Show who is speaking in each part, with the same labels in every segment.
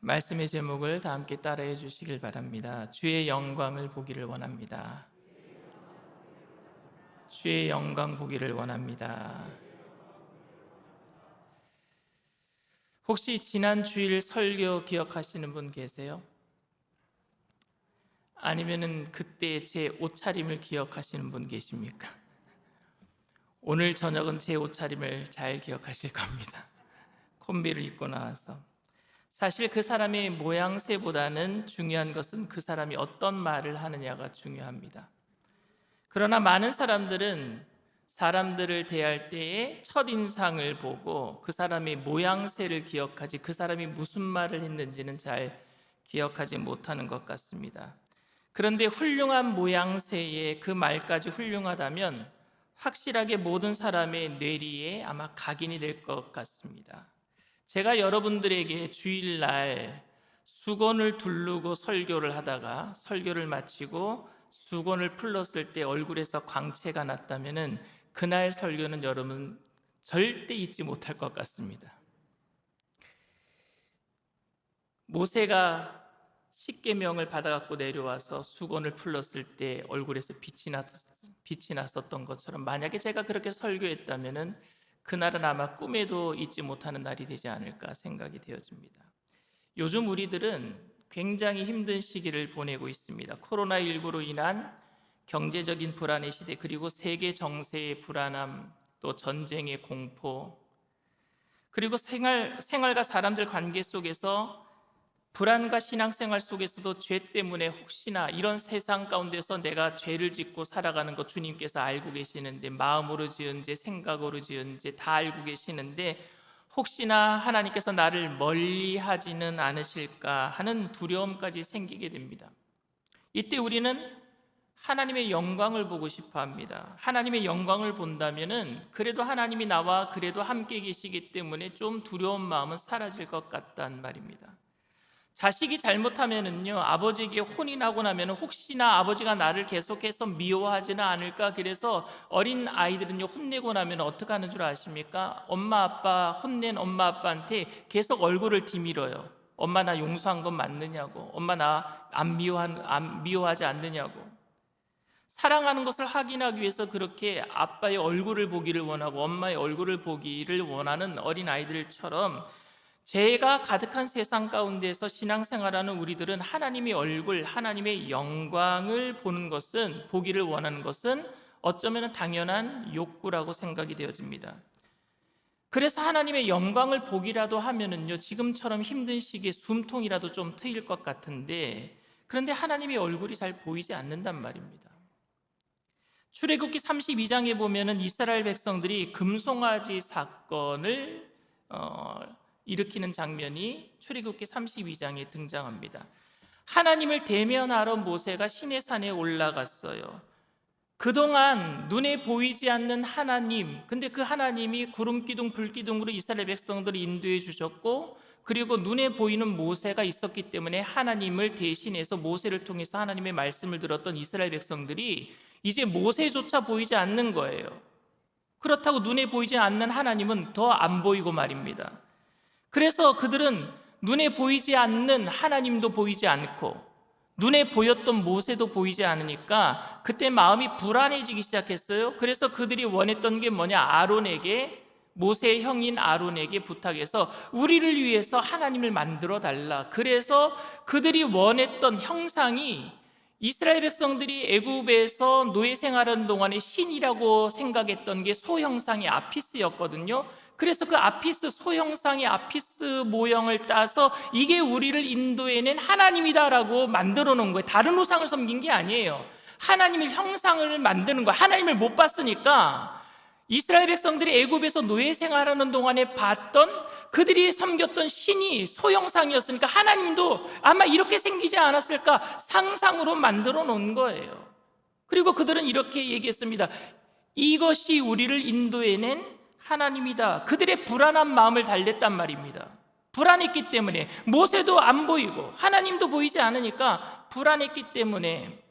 Speaker 1: 말씀의 제목을 다 함께 따라해 주시길 바랍니다. 주의 영광을 보기를 원합니다. 주의 영광 보기를 원합니다. 혹시 지난 주일 설교 기억하시는 분 계세요? 아니면은 그때 제 옷차림을 기억하시는 분 계십니까? 오늘 저녁은 제 옷차림을 잘 기억하실 겁니다. 콤비를 입고 나와서 사실 그 사람의 모양새보다는 중요한 것은 그 사람이 어떤 말을 하느냐가 중요합니다. 그러나 많은 사람들은 사람들을 대할 때의 첫인상을 보고 그 사람의 모양새를 기억하지 그 사람이 무슨 말을 했는지는 잘 기억하지 못하는 것 같습니다. 그런데 훌륭한 모양새에 그 말까지 훌륭하다면 확실하게 모든 사람의 뇌리에 아마 각인이 될 것 같습니다. 제가 여러분들에게 주일날 수건을 두르고 설교를 하다가 설교를 마치고 수건을 풀렀을 때 얼굴에서 광채가 났다면은 그날 설교는 여러분 절대 잊지 못할 것 같습니다. 모세가 십계명을 받아갖고 내려와서 수건을 풀렀을 때 얼굴에서 빛이 났 빛이 났었던 것처럼 만약에 제가 그렇게 설교했다면은 그날은 아마 꿈에도 잊지 못하는 날이 되지 않을까 생각이 되어집니다. 요즘 우리들은 굉장히 힘든 시기를 보내고 있습니다. 코로나19로 인한 경제적인 불안의 시대, 그리고 세계 정세의 불안함, 또 전쟁의 공포, 그리고 생활, 생활과 사람들 관계 속에서 불안과 신앙생활 속에서도 죄 때문에 혹시나 이런 세상 가운데서 내가 죄를 짓고 살아가는 것 주님께서 알고 계시는데 마음으로 지은 죄, 생각으로 지은 죄 다 알고 계시는데 혹시나 하나님께서 나를 멀리 하지는 않으실까 하는 두려움까지 생기게 됩니다. 이때 우리는 하나님의 영광을 보고 싶어 합니다. 하나님의 영광을 본다면은 그래도 하나님이 나와 그래도 함께 계시기 때문에 좀 두려운 마음은 사라질 것 같단 말입니다. 자식이 잘못하면은요 아버지에게 혼이 나고 나면 혹시나 아버지가 나를 계속해서 미워하지는 않을까 그래서 어린 아이들은요 혼내고 나면 어떻게 하는 줄 아십니까? 엄마 아빠 혼낸 엄마 아빠한테 계속 얼굴을 디밀어요. 엄마 나 용서한 건 맞느냐고, 엄마 나 안 미워한 안 미워하지 않느냐고. 사랑하는 것을 확인하기 위해서 그렇게 아빠의 얼굴을 보기를 원하고 엄마의 얼굴을 보기를 원하는 어린 아이들처럼 죄가 가득한 세상 가운데서 신앙생활하는 우리들은 하나님의 얼굴, 하나님의 영광을 보는 것은 보기를 원하는 것은 어쩌면 당연한 욕구라고 생각이 되어집니다. 그래서 하나님의 영광을 보기라도 하면은요 지금처럼 힘든 시기에 숨통이라도 좀 트일 것 같은데 그런데 하나님의 얼굴이 잘 보이지 않는단 말입니다. 출애굽기 32장에 보면은 이스라엘 백성들이 금송아지 사건을 어, 일으키는 장면이 출애굽기 32장에 등장합니다. 하나님을 대면하러 모세가 시내 산에 올라갔어요. 그동안 눈에 보이지 않는 하나님, 근데 그 하나님이 구름 기둥, 불 기둥으로 이스라엘 백성들을 인도해 주셨고, 그리고 눈에 보이는 모세가 있었기 때문에 하나님을 대신해서 모세를 통해서 하나님의 말씀을 들었던 이스라엘 백성들이 이제 모세조차 보이지 않는 거예요. 그렇다고 눈에 보이지 않는 하나님은 더 안 보이고 말입니다. 그래서 그들은 눈에 보이지 않는 하나님도 보이지 않고 눈에 보였던 모세도 보이지 않으니까 그때 마음이 불안해지기 시작했어요. 그래서 그들이 원했던 게 뭐냐? 아론에게 모세의 형인 아론에게 부탁해서 우리를 위해서 하나님을 만들어 달라. 그래서 그들이 원했던 형상이 이스라엘 백성들이 애굽에서 노예 생활하는 동안에 신이라고 생각했던 게 소형상의 아피스였거든요. 그래서 그 아피스 소형상의 아피스 모형을 따서 이게 우리를 인도해낸 하나님이다라고 만들어 놓은 거예요. 다른 우상을 섬긴 게 아니에요. 하나님의 형상을 만드는 거예요. 하나님을 못 봤으니까 이스라엘 백성들이 애굽에서 노예 생활하는 동안에 봤던 그들이 섬겼던 신이 소형상이었으니까 하나님도 아마 이렇게 생기지 않았을까 상상으로 만들어 놓은 거예요. 그리고 그들은 이렇게 얘기했습니다. 이것이 우리를 인도해낸 하나님이다. 그들의 불안한 마음을 달랬단 말입니다. 불안했기 때문에 모세도 안 보이고 하나님도 보이지 않으니까 불안했기 때문에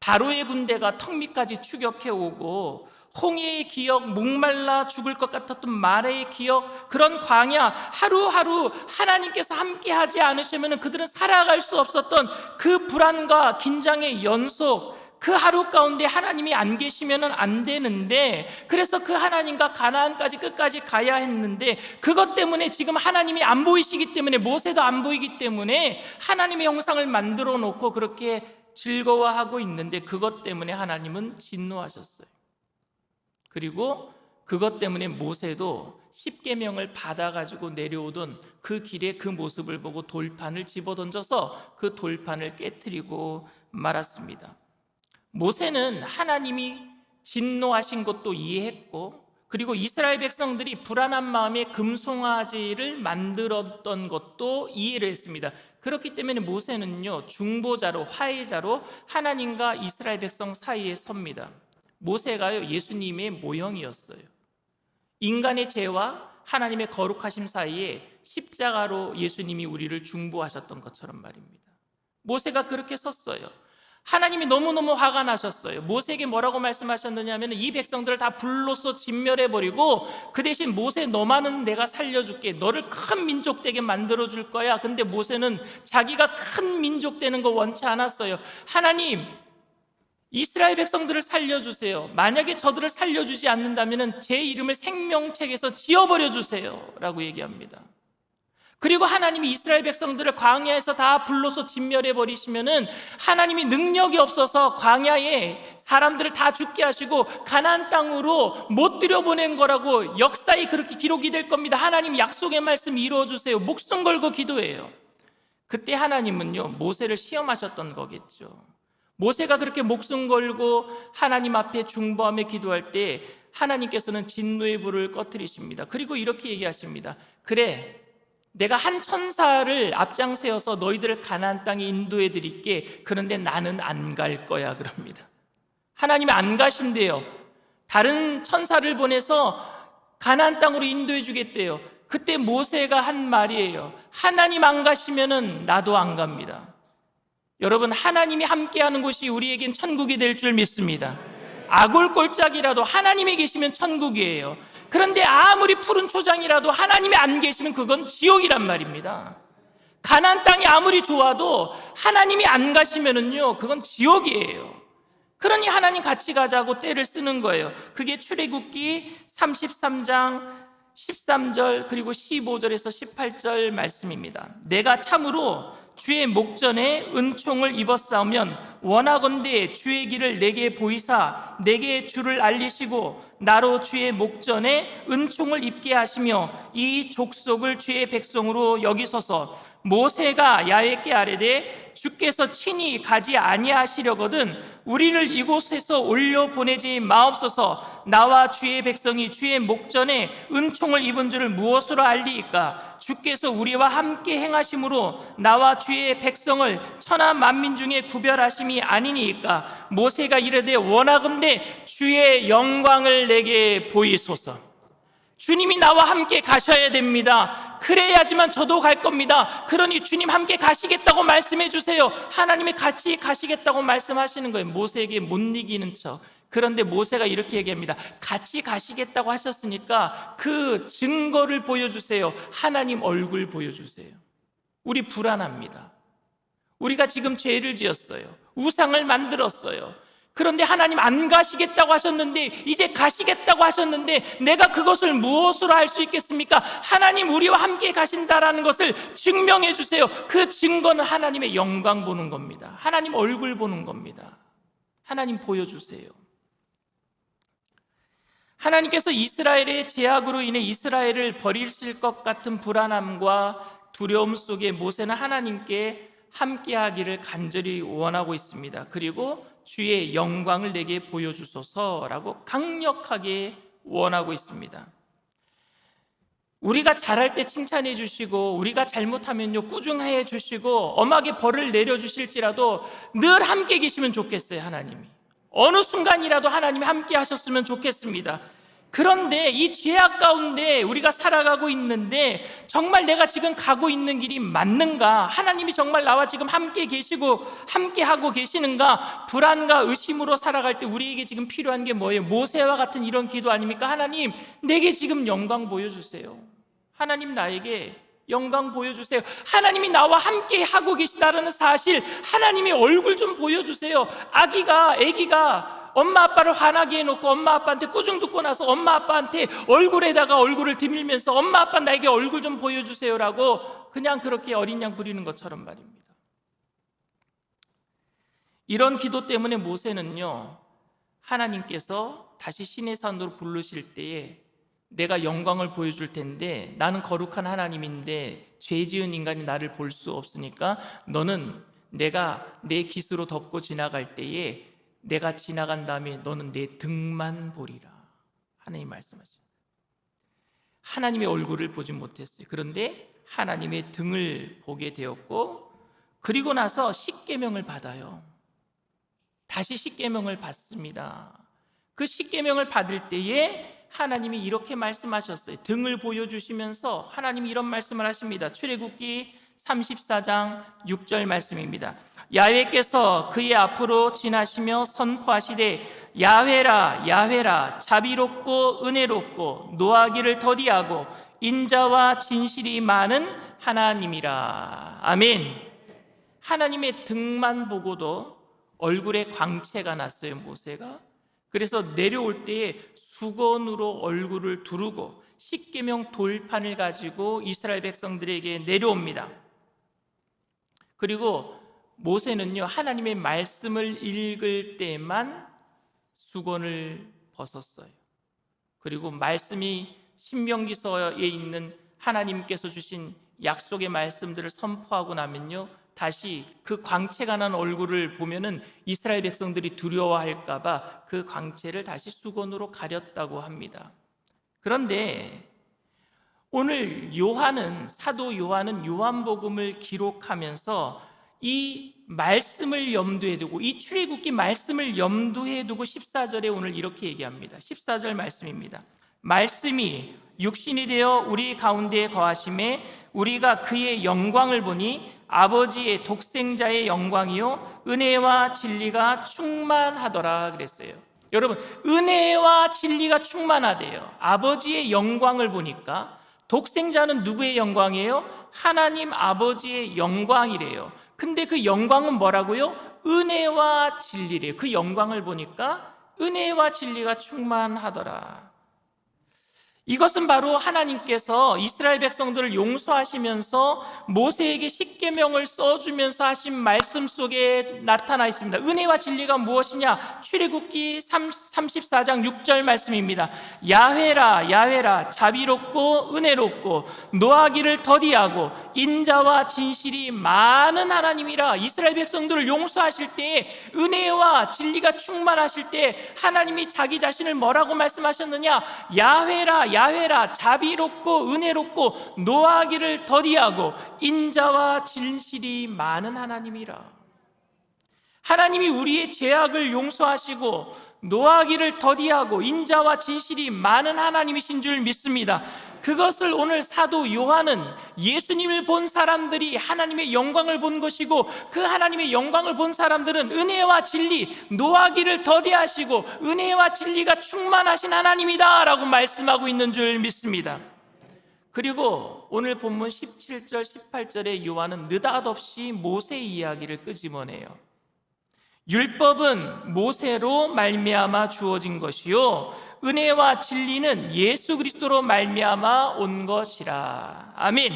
Speaker 1: 바로의 군대가 턱 밑까지 추격해 오고 홍해의 기억, 목말라 죽을 것 같았던 마레의 기억, 그런 광야 하루하루 하나님께서 함께 하지 않으시면 그들은 살아갈 수 없었던 그 불안과 긴장의 연속, 그 하루 가운데 하나님이 안 계시면 안 되는데 그래서 그 하나님과 가나안까지 끝까지 가야 했는데 그것 때문에 지금 하나님이 안 보이시기 때문에 모세도 안 보이기 때문에 하나님의 형상을 만들어 놓고 그렇게 즐거워하고 있는데 그것 때문에 하나님은 진노하셨어요. 그리고 그것 때문에 모세도 십계명을 받아 가지고 내려오던 그 길에 그 모습을 보고 돌판을 집어던져서 그 돌판을 깨뜨리고 말았습니다. 모세는 하나님이 진노하신 것도 이해했고 그리고 이스라엘 백성들이 불안한 마음에 금송아지를 만들었던 것도 이해를 했습니다. 그렇기 때문에 모세는요 중보자로 화해자로 하나님과 이스라엘 백성 사이에 섭니다. 모세가요 예수님의 모형이었어요. 인간의 죄와 하나님의 거룩하심 사이에 십자가로 예수님이 우리를 중보하셨던 것처럼 말입니다. 모세가 그렇게 섰어요. 하나님이 너무너무 화가 나셨어요. 모세에게 뭐라고 말씀하셨느냐 하면 이 백성들을 다 불로서 진멸해 버리고 그 대신 모세 너만은 내가 살려줄게. 너를 큰 민족 되게 만들어 줄 거야. 근데 모세는 자기가 큰 민족 되는 거 원치 않았어요. 하나님 이스라엘 백성들을 살려주세요. 만약에 저들을 살려주지 않는다면 제 이름을 생명책에서 지워버려 주세요. 라고 얘기합니다. 그리고 하나님이 이스라엘 백성들을 광야에서 다 불러서 진멸해 버리시면은 하나님이 능력이 없어서 광야에 사람들을 다 죽게 하시고 가나안 땅으로 못 들여보낸 거라고 역사에 그렇게 기록이 될 겁니다. 하나님 약속의 말씀 이루어 주세요. 목숨 걸고 기도해요. 그때 하나님은요 모세를 시험하셨던 거겠죠. 모세가 그렇게 목숨 걸고 하나님 앞에 중보하며 기도할 때 하나님께서는 진노의 불을 꺼뜨리십니다. 그리고 이렇게 얘기하십니다. 그래, 내가 한 천사를 앞장세워서 너희들을 가나안 땅에 인도해 드릴게. 그런데 나는 안 갈 거야 그럽니다. 하나님이 안 가신대요. 다른 천사를 보내서 가나안 땅으로 인도해 주겠대요. 그때 모세가 한 말이에요. 하나님 안 가시면은 나도 안 갑니다. 여러분 하나님이 함께하는 곳이 우리에겐 천국이 될 줄 믿습니다. 아골골짝이라도 하나님이 계시면 천국이에요. 그런데 아무리 푸른 초장이라도 하나님이 안 계시면 그건 지옥이란 말입니다. 가난 땅이 아무리 좋아도 하나님이 안 가시면은요 그건 지옥이에요. 그러니 하나님 같이 가자고 때를 쓰는 거예요. 그게 출애굽기 33장 13절 그리고 15절에서 18절 말씀입니다. 내가 참으로 주의 목전에 은총을 입었사오면 원하건대 주의 길을 내게 보이사 내게 주를 알리시고 나로 주의 목전에 은총을 입게 하시며 이 족속을 주의 백성으로 여기소서 모세가 야외께 아뢰되 주께서 친히 가지 아니하시려거든 우리를 이곳에서 올려 보내지 마옵소서. 나와 주의 백성이 주의 목전에 은총을 입은 줄을 무엇으로 알리이까? 주께서 우리와 함께 행하심으로 나와 주의 백성을 천하 만민 중에 구별하심이 아니니까? 모세가 이르되 원하건대 주의 영광을 내게 보이소서 주님이 나와 함께 가셔야 됩니다. 그래야지만 저도 갈 겁니다. 그러니 주님 함께 가시겠다고 말씀해 주세요. 하나님이 같이 가시겠다고 말씀하시는 거예요. 모세에게 못 이기는 척. 그런데 모세가 이렇게 얘기합니다. 같이 가시겠다고 하셨으니까 그 증거를 보여주세요. 하나님 얼굴 보여주세요. 우리 불안합니다. 우리가 지금 죄를 지었어요. 우상을 만들었어요. 그런데 하나님 안 가시겠다고 하셨는데 이제 가시겠다고 하셨는데 내가 그것을 무엇으로 알수 있겠습니까? 하나님 우리와 함께 가신다라는 것을 증명해 주세요. 그 증거는 하나님의 영광 보는 겁니다. 하나님 얼굴 보는 겁니다. 하나님 보여주세요. 하나님께서 이스라엘의 제약으로 인해 이스라엘을 버리실 것 같은 불안함과 두려움 속에 모세는 하나님께 함께 하기를 간절히 원하고 있습니다. 그리고 주의 영광을 내게 보여주소서라고 강력하게 원하고 있습니다. 우리가 잘할 때 칭찬해 주시고 우리가 잘못하면요 꾸중해 주시고 엄하게 벌을 내려 주실지라도 늘 함께 계시면 좋겠어요 하나님이 어느 순간이라도 하나님이 함께 하셨으면 좋겠습니다 그런데 이 죄악 가운데 우리가 살아가고 있는데 정말 내가 지금 가고 있는 길이 맞는가? 하나님이 정말 나와 지금 함께 계시고 함께 하고 계시는가? 불안과 의심으로 살아갈 때 우리에게 지금 필요한 게 뭐예요? 모세와 같은 이런 기도 아닙니까? 하나님, 내게 지금 영광 보여주세요. 하나님 나에게 영광 보여주세요. 하나님이 나와 함께 하고 계시다라는 사실, 하나님의 얼굴 좀 보여주세요. 아기가, 아기가 엄마 아빠를 화나게 해놓고 엄마 아빠한테 꾸중 듣고 나서 엄마 아빠한테 얼굴에다가 얼굴을 드밀면서 엄마 아빠 나에게 얼굴 좀 보여주세요라고 그냥 그렇게 어린 양 부리는 것처럼 말입니다. 이런 기도 때문에 모세는요, 하나님께서 다시 신의 산으로 부르실 때에 내가 영광을 보여줄 텐데 나는 거룩한 하나님인데 죄 지은 인간이 나를 볼 수 없으니까 너는 내가 내 깃으로 덮고 지나갈 때에 내가 지나간 다음에 너는 내 등만 보리라. 하나님 말씀하시죠. 하나님의 얼굴을 보지 못했어요. 그런데 하나님의 등을 보게 되었고 그리고 나서 십계명을 받아요. 다시 십계명을 받습니다. 그 십계명을 받을 때에 하나님이 이렇게 말씀하셨어요. 등을 보여주시면서 하나님이 이런 말씀을 하십니다. 출애굽기 34장 6절 말씀입니다. 야훼께서 그의 앞으로 지나시며 선포하시되 야훼라 야훼라 자비롭고 은혜롭고 노하기를 더디하고 인자와 진실이 많은 하나님이라. 아멘. 하나님의 등만 보고도 얼굴에 광채가 났어요, 모세가. 그래서 내려올 때에 수건으로 얼굴을 두르고 십계명 돌판을 가지고 이스라엘 백성들에게 내려옵니다. 그리고 모세는요 하나님의 말씀을 읽을 때만 수건을 벗었어요. 그리고 말씀이 신명기서에 있는 하나님께서 주신 약속의 말씀들을 선포하고 나면요 다시 그 광채가 난 얼굴을 보면은 이스라엘 백성들이 두려워할까봐 그 광채를 다시 수건으로 가렸다고 합니다. 그런데 오늘 요한은 사도 요한은 요한복음을 기록하면서 이 말씀을 염두에 두고 이 출애굽기 말씀을 염두에 두고 14절에 오늘 이렇게 얘기합니다. 14절 말씀입니다. 말씀이 육신이 되어 우리 가운데 거하심에 우리가 그의 영광을 보니 아버지의 독생자의 영광이요 은혜와 진리가 충만하더라 그랬어요. 여러분 은혜와 진리가 충만하대요. 아버지의 영광을 보니까 독생자는 누구의 영광이에요? 하나님 아버지의 영광이래요. 근데 그 영광은 뭐라고요? 은혜와 진리래요. 그 영광을 보니까 은혜와 진리가 충만하더라. 이것은 바로 하나님께서 이스라엘 백성들을 용서하시면서 모세에게 십계명을 써주면서 하신 말씀 속에 나타나 있습니다. 은혜와 진리가 무엇이냐? 출애굽기 34장 6절 말씀입니다. 야훼라 야훼라 자비롭고 은혜롭고 노하기를 더디하고 인자와 진실이 많은 하나님이라 이스라엘 백성들을 용서하실 때에 은혜와 진리가 충만하실 때 하나님이 자기 자신을 뭐라고 말씀하셨느냐? 야훼라 야훼라 자비롭고 은혜롭고 노하기를 더디하고 인자와 진실이 많은 하나님이라. 하나님이 우리의 죄악을 용서하시고 노하기를 더디하고 인자와 진실이 많은 하나님이신 줄 믿습니다. 그것을 오늘 사도 요한은 예수님을 본 사람들이 하나님의 영광을 본 것이고 그 하나님의 영광을 본 사람들은 은혜와 진리, 노하기를 더디하시고 은혜와 진리가 충만하신 하나님이다라고 말씀하고 있는 줄 믿습니다. 그리고 오늘 본문 17절, 18절에 요한은 느닷없이 모세 이야기를 끄집어내요. 율법은 모세로 말미암아 주어진 것이요 은혜와 진리는 예수 그리스도로 말미암아 온 것이라. 아멘.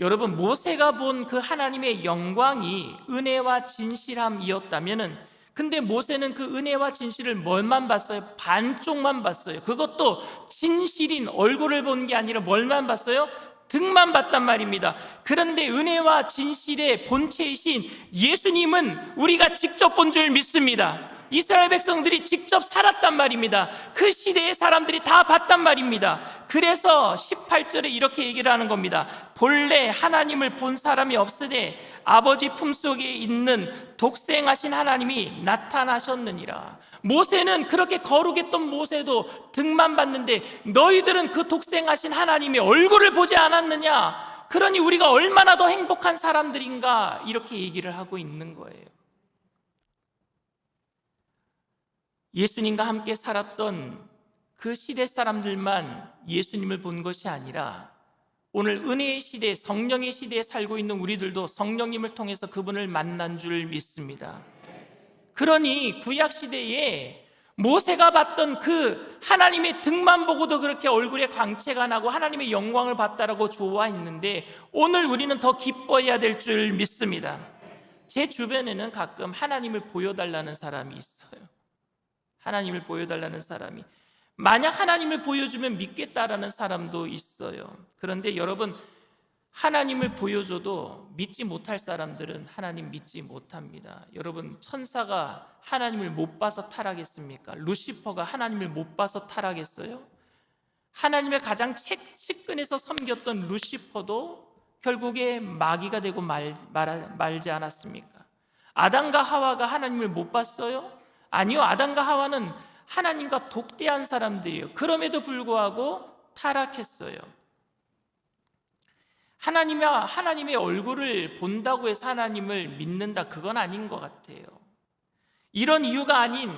Speaker 1: 여러분 모세가 본 그 하나님의 영광이 은혜와 진실함이었다면은 근데 모세는 그 은혜와 진실을 뭘만 봤어요? 반쪽만 봤어요. 그것도 진실인 얼굴을 본 게 아니라 뭘만 봤어요? 등만 봤단 말입니다. 그런데 은혜와 진실의 본체이신 예수님은 우리가 직접 본 줄 믿습니다. 이스라엘 백성들이 직접 살았단 말입니다. 그 시대의 사람들이 다 봤단 말입니다. 그래서 18절에 이렇게 얘기를 하는 겁니다. 본래 하나님을 본 사람이 없으되 아버지 품속에 있는 독생하신 하나님이 나타나셨느니라. 모세는 그렇게 거룩했던 모세도 등만 봤는데 너희들은 그 독생하신 하나님의 얼굴을 보지 않았느냐? 그러니 우리가 얼마나 더 행복한 사람들인가 이렇게 얘기를 하고 있는 거예요. 예수님과 함께 살았던 그 시대 사람들만 예수님을 본 것이 아니라 오늘 은혜의 시대, 성령의 시대에 살고 있는 우리들도 성령님을 통해서 그분을 만난 줄 믿습니다. 그러니 구약 시대에 모세가 봤던 그 하나님의 등만 보고도 그렇게 얼굴에 광채가 나고 하나님의 영광을 봤다라고 좋아했는데 오늘 우리는 더 기뻐해야 될 줄 믿습니다. 제 주변에는 가끔 하나님을 보여달라는 사람이 있어요. 하나님을 보여달라는 사람이 만약 하나님을 보여주면 믿겠다라는 사람도 있어요. 그런데 여러분 하나님을 보여줘도 믿지 못할 사람들은 하나님 믿지 못합니다. 여러분 천사가 하나님을 못 봐서 타락했습니까? 루시퍼가 하나님을 못 봐서 타락했어요? 하나님의 가장 책, 측근에서 섬겼던 루시퍼도 결국에 마귀가 되고 말, 말, 말지 않았습니까? 아담과 하와가 하나님을 못 봤어요? 아니요. 아담과 하와는 하나님과 독대한 사람들이에요. 그럼에도 불구하고 타락했어요. 하나님의, 하나님의 얼굴을 본다고 해서 하나님을 믿는다. 그건 아닌 것 같아요. 이런 이유가 아닌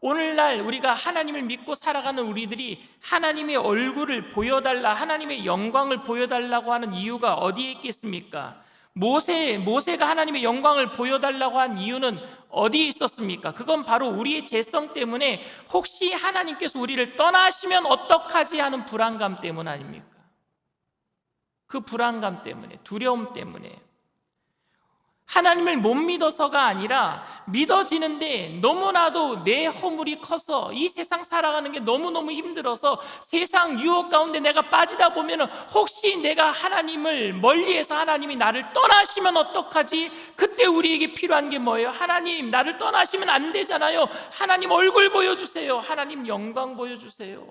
Speaker 1: 오늘날 우리가 하나님을 믿고 살아가는 우리들이 하나님의 얼굴을 보여달라, 하나님의 영광을 보여달라고 하는 이유가 어디에 있겠습니까? 모세, 모세가 하나님의 영광을 보여달라고 한 이유는 어디에 있었습니까? 그건 바로 우리의 재성 때문에 혹시 하나님께서 우리를 떠나시면 어떡하지 하는 불안감 때문 아닙니까? 그 불안감 때문에, 두려움 때문에. 하나님을 못 믿어서가 아니라 믿어지는데 너무나도 내 허물이 커서 이 세상 살아가는 게 너무너무 힘들어서 세상 유혹 가운데 내가 빠지다 보면 혹시 내가 하나님을 멀리해서 하나님이 나를 떠나시면 어떡하지? 그때 우리에게 필요한 게 뭐예요? 하나님 나를 떠나시면 안 되잖아요. 하나님 얼굴 보여주세요. 하나님 영광 보여주세요.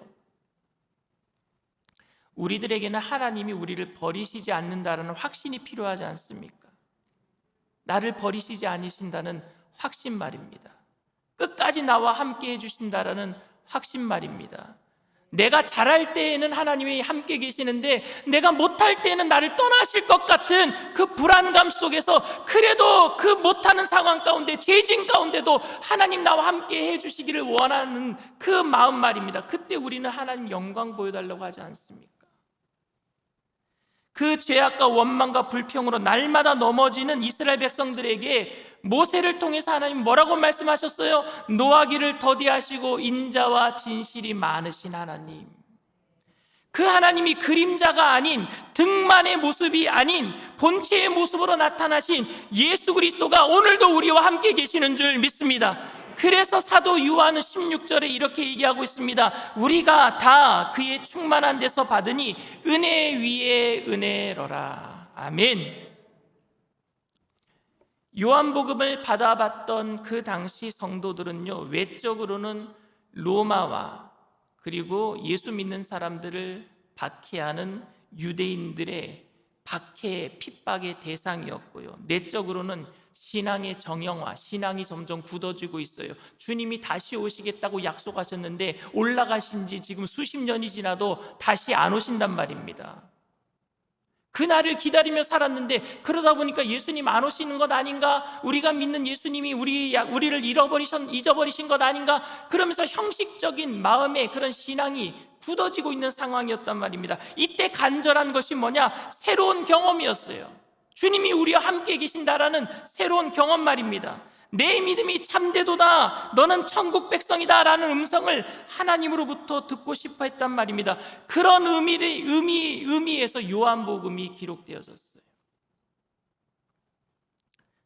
Speaker 1: 우리들에게는 하나님이 우리를 버리시지 않는다는 확신이 필요하지 않습니까? 나를 버리시지 않으신다는 확신 말입니다. 끝까지 나와 함께 해주신다라는 확신 말입니다. 내가 잘할 때에는 하나님이 함께 계시는데 내가 못할 때는 나를 떠나실 것 같은 그 불안감 속에서 그래도 그 못하는 상황 가운데 죄진 가운데도 하나님 나와 함께 해주시기를 원하는 그 마음 말입니다. 그때 우리는 하나님 영광 보여달라고 하지 않습니까? 그 죄악과 원망과 불평으로 날마다 넘어지는 이스라엘 백성들에게 모세를 통해서 하나님 뭐라고 말씀하셨어요? 노하기를 더디하시고 인자와 진실이 많으신 하나님. 그 하나님이 그림자가 아닌 등만의 모습이 아닌 본체의 모습으로 나타나신 예수 그리스도가 오늘도 우리와 함께 계시는 줄 믿습니다. 그래서 사도 요한은 16절에 이렇게 얘기하고 있습니다. 우리가 다 그의 충만한 데서 받으니 은혜 위에 은혜로라. 아멘. 요한복음을 받아봤던 그 당시 성도들은요, 외적으로는 로마와 그리고 예수 믿는 사람들을 박해하는 유대인들의 박해, 핍박의 대상이었고요. 내적으로는 신앙의 정형화, 신앙이 점점 굳어지고 있어요. 주님이 다시 오시겠다고 약속하셨는데 올라가신 지 지금 수십 년이 지나도 다시 안 오신단 말입니다. 그날을 기다리며 살았는데 그러다 보니까 예수님 안 오시는 것 아닌가? 우리가 믿는 예수님이 우리, 우리를 잃어버리신, 잊어버리신 것 아닌가? 그러면서 형식적인 마음의 그런 신앙이 굳어지고 있는 상황이었단 말입니다. 이때 간절한 것이 뭐냐? 새로운 경험이었어요. 주님이 우리와 함께 계신다라는 새로운 경험 말입니다. 내 믿음이 참되도다. 너는 천국 백성이다 라는 음성을 하나님으로부터 듣고 싶어 했단 말입니다. 그런 의미를 의미 의미에서 요한복음이 기록되어졌어요.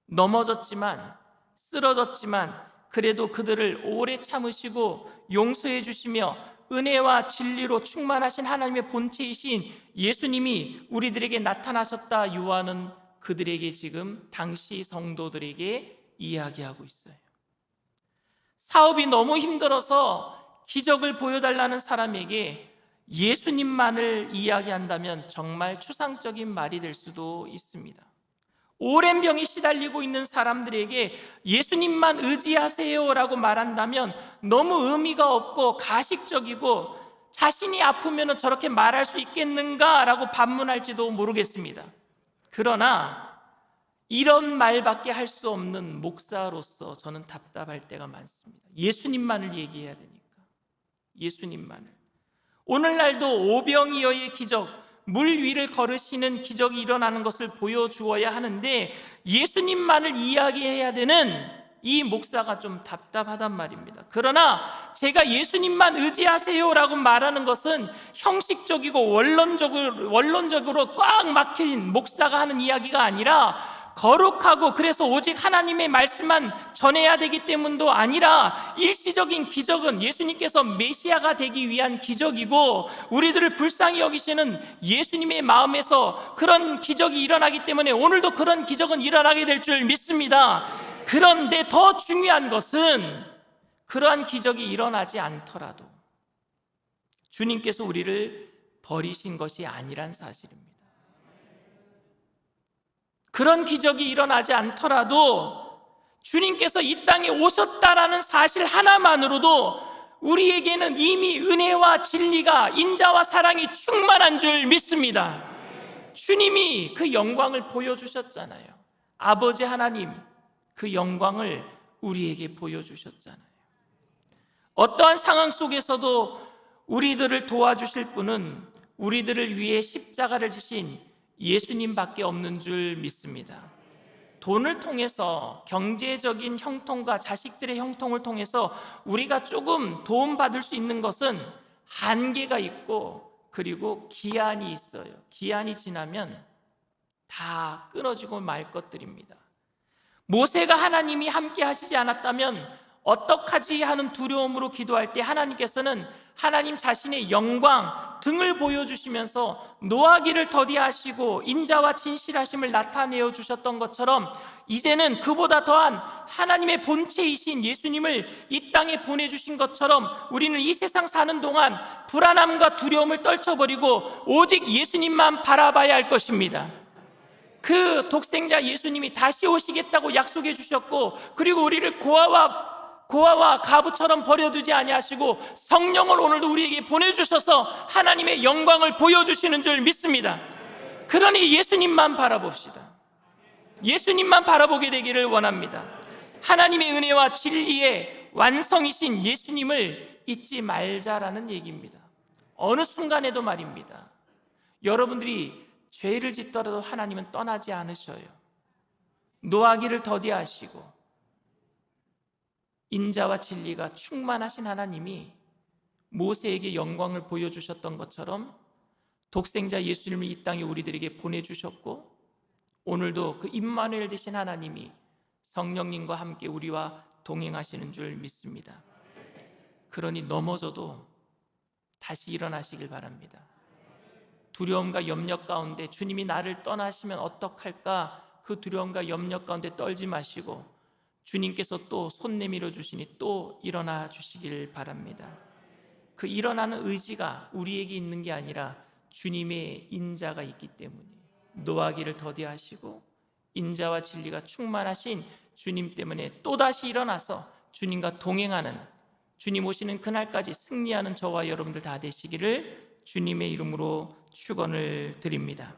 Speaker 1: 넘어졌지만 쓰러졌지만 그래도 그들을 오래 참으시고 용서해 주시며 은혜와 진리로 충만하신 하나님의 본체이신 예수님이 우리들에게 나타나셨다 요한은 그들에게 지금 당시 성도들에게 이야기하고 있어요. 사업이 너무 힘들어서 기적을 보여달라는 사람에게 예수님만을 이야기한다면 정말 추상적인 말이 될 수도 있습니다. 오랜 병이 시달리고 있는 사람들에게 예수님만 의지하세요라고 말한다면 너무 의미가 없고 가식적이고 자신이 아프면 저렇게 말할 수 있겠는가라고 반문할지도 모르겠습니다. 그러나 이런 말밖에 할 수 없는 목사로서 저는 답답할 때가 많습니다. 예수님만을 얘기해야 되니까. 예수님만을. 오늘날도 오병이어의 기적, 물 위를 걸으시는 기적이 일어나는 것을 보여주어야 하는데 예수님만을 이야기해야 되는 이 목사가 좀 답답하단 말입니다. 그러나 제가 예수님만 의지하세요라고 말하는 것은 형식적이고 원론적으로, 원론적으로 꽉 막힌 목사가 하는 이야기가 아니라 거룩하고 그래서 오직 하나님의 말씀만 전해야 되기 때문도 아니라 일시적인 기적은 예수님께서 메시아가 되기 위한 기적이고 우리들을 불쌍히 여기시는 예수님의 마음에서 그런 기적이 일어나기 때문에 오늘도 그런 기적은 일어나게 될 줄 믿습니다. 그런데 더 중요한 것은 그러한 기적이 일어나지 않더라도 주님께서 우리를 버리신 것이 아니란 사실입니다. 그런 기적이 일어나지 않더라도 주님께서 이 땅에 오셨다라는 사실 하나만으로도 우리에게는 이미 은혜와 진리가 인자와 사랑이 충만한 줄 믿습니다. 주님이 그 영광을 보여주셨잖아요. 아버지 하나님 그 영광을 우리에게 보여주셨잖아요. 어떠한 상황 속에서도 우리들을 도와주실 분은 우리들을 위해 십자가를 지신 예수님밖에 없는 줄 믿습니다. 돈을 통해서 경제적인 형통과 자식들의 형통을 통해서 우리가 조금 도움받을 수 있는 것은 한계가 있고 그리고 기한이 있어요. 기한이 지나면 다 끊어지고 말 것들입니다. 모세가 하나님이 함께 하시지 않았다면 어떡하지 하는 두려움으로 기도할 때 하나님께서는 하나님 자신의 영광 등을 보여주시면서 노하기를 더디하시고 인자와 진실하심을 나타내어 주셨던 것처럼 이제는 그보다 더한 하나님의 본체이신 예수님을 이 땅에 보내주신 것처럼 우리는 이 세상 사는 동안 불안함과 두려움을 떨쳐버리고 오직 예수님만 바라봐야 할 것입니다. 그 독생자 예수님이 다시 오시겠다고 약속해 주셨고 그리고 우리를 고아와 고아와 가부처럼 버려두지 아니하시고 성령을 오늘도 우리에게 보내주셔서 하나님의 영광을 보여주시는 줄 믿습니다. 그러니 예수님만 바라봅시다. 예수님만 바라보게 되기를 원합니다. 하나님의 은혜와 진리의 완성이신 예수님을 잊지 말자라는 얘기입니다. 어느 순간에도 말입니다. 여러분들이 죄를 짓더라도 하나님은 떠나지 않으셔요. 노하기를 더디하시고 인자와 진리가 충만하신 하나님이 모세에게 영광을 보여주셨던 것처럼 독생자 예수님을 이 땅에 우리들에게 보내주셨고 오늘도 그 임마누엘 되신 하나님이 성령님과 함께 우리와 동행하시는 줄 믿습니다. 그러니 넘어져도 다시 일어나시길 바랍니다. 두려움과 염려 가운데 주님이 나를 떠나시면 어떡할까 그 두려움과 염려 가운데 떨지 마시고 주님께서 또 손 내밀어 주시니 또 일어나 주시길 바랍니다. 그 일어나는 의지가 우리에게 있는 게 아니라 주님의 인자가 있기 때문에 노하기를 더디하시고 인자와 진리가 충만하신 주님 때문에 또다시 일어나서 주님과 동행하는 주님 오시는 그날까지 승리하는 저와 여러분들 다 되시기를 주님의 이름으로 축원을 드립니다.